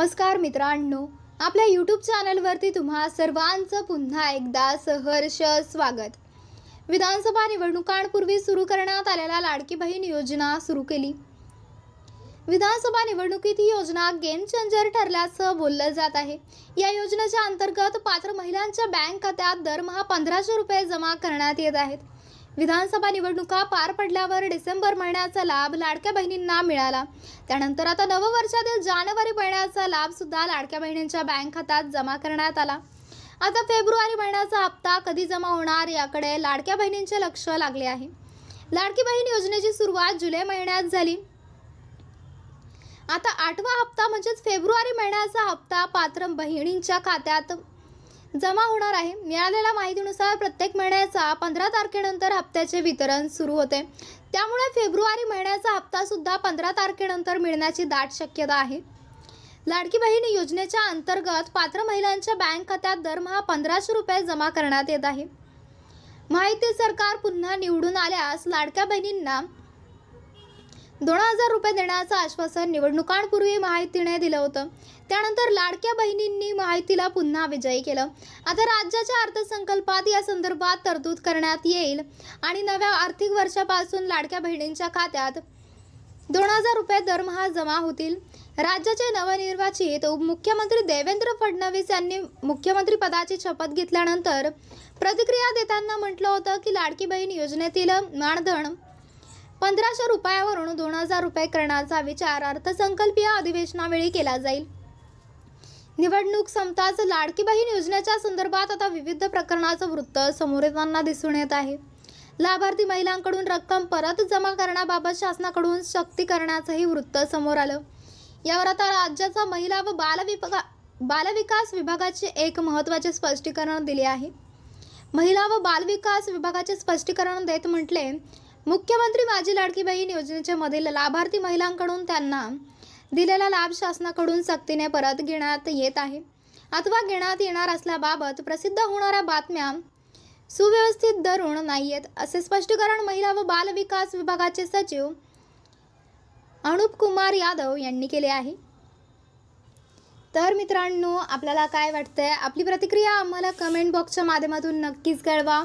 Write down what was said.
नमस्कार मित्रांनो आपल्या यूट्यूब चॅनलवरती तुम्हा सर्वांचं पुन्हा एकदा सहर्ष स्वागत. विधानसभा निवडणुकांपूर्वी सुरू करण्यात आलेल्या लाडकी बहीण योजना सुरू केली. विधानसभा निवडणुकीत ही योजना गेम चेंजर ठरल्याचं बोललं जात आहे. या योजनेच्या अंतर्गत पात्र महिलांच्या बँक खात्यात दरमहा पंधराशे रुपये जमा करण्यात येत आहेत. विधानसभा निवडणुका पार पडल्यावर डिसेंबर महिन्याचा लाभ लाडक्या बहिणींना मिळाला. त्यानंतर आता नववर्षातील जानेवारी महिन्याचा लाभ सुद्धा लाडक्या बहिणींच्या बँक खात्यात जमा करण्यात आला. आता फेब्रुवारी महिन्याचा हप्ता कधी जमा होणार याकडे लाडक्या बहिणींचे लक्ष लागले आहे. लाडकी बहीण योजनेची सुरुवात जुलै महिन्यात झाली. आता आठवा हप्ता म्हणजेच फेब्रुवारी महिन्याचा हप्ता पात्र बहिणींच्या खात्यात जमा होणार आहे. मिळालेल्या माहितीनुसार प्रत्येक महिन्याचा पंधरा तारखेनंतर हप्त्याचे वितरण सुरू होते. त्यामुळे फेब्रुवारी महिन्याचा हप्ता सुद्धा पंधरा तारखेनंतर मिळण्याची दाट शक्यता आहे. लाडकी बहीण योजनेच्या अंतर्गत पात्र महिलांच्या बँक खात्यात दरमहा पंधराशे रुपये जमा करण्यात येत आहे. माहिती सरकार पुन्हा निवडून आल्यास लाडक्या बहिणींना दोन हजार रुपये देण्याचं आश्वासन निवडणुकांपूर्वी माहितीने दिलं होतं. त्यानंतर लाडक्या बहिणींनी माहितीला पुन्हा विजयी केलं. आता राज्याच्या अर्थसंकल्पात या संदर्भात तरतूद करण्यात येईल आणि नव्या आर्थिक वर्षापासून लाडक्या बहिणींच्या खात्यात दोन हजार रुपये दरमहा जमा होतील. राज्याचे नवनिर्वाचित उपमुख्यमंत्री देवेंद्र फडणवीस यांनी मुख्यमंत्री पदाची शपथ घेतल्यानंतर प्रतिक्रिया देताना म्हटलं होतं की लाडकी बहीण योजनेतील मानधन पंधराशे रुपयावरून दोन हजार रुपये करण्याचा विचार अर्थसंकल्पीय अधिवेशनावेळी केला जाईल. निवडणूक संपताच लाडकी बहीण योजनेच्या संदर्भात आता विविध प्रकरणाचं वृत्त समोर येताना दिसून येत आहे. लाभार्थी महिलांकडून रक्कम परत जमा करण्याबाबत शासनाकडून सक्ती करण्याचंही वृत्त समोर आलं. यावर आता राज्याचा महिला व बालविभागा बालविकास विभागाचे एक महत्त्वाचे स्पष्टीकरण दिले आहे. महिला व बालविकास विभागाचे स्पष्टीकरण देत म्हटले मुख्यमंत्री माझी लाडकी बहीण योजनेच्या मधील लाभार्थी महिलांकडून त्यांना दिलेला लाभ शासनाकडून सक्तीने परत घेण्यात येत आहे. अथवा घेण्यात येणार असल्याबाबत प्रसिद्ध होणाऱ्या बातम्या सुव्यवस्थित धरून नाहीयेत असे स्पष्टीकरण महिला व बाल विकास विभागाचे सचिव अनुप कुमार यादव यांनी केले आहे. तर मित्रांनो आपल्याला काय वाटतंय? आपली प्रतिक्रिया आम्हाला कमेंट बॉक्सच्या माध्यमातून नक्कीच कळवा.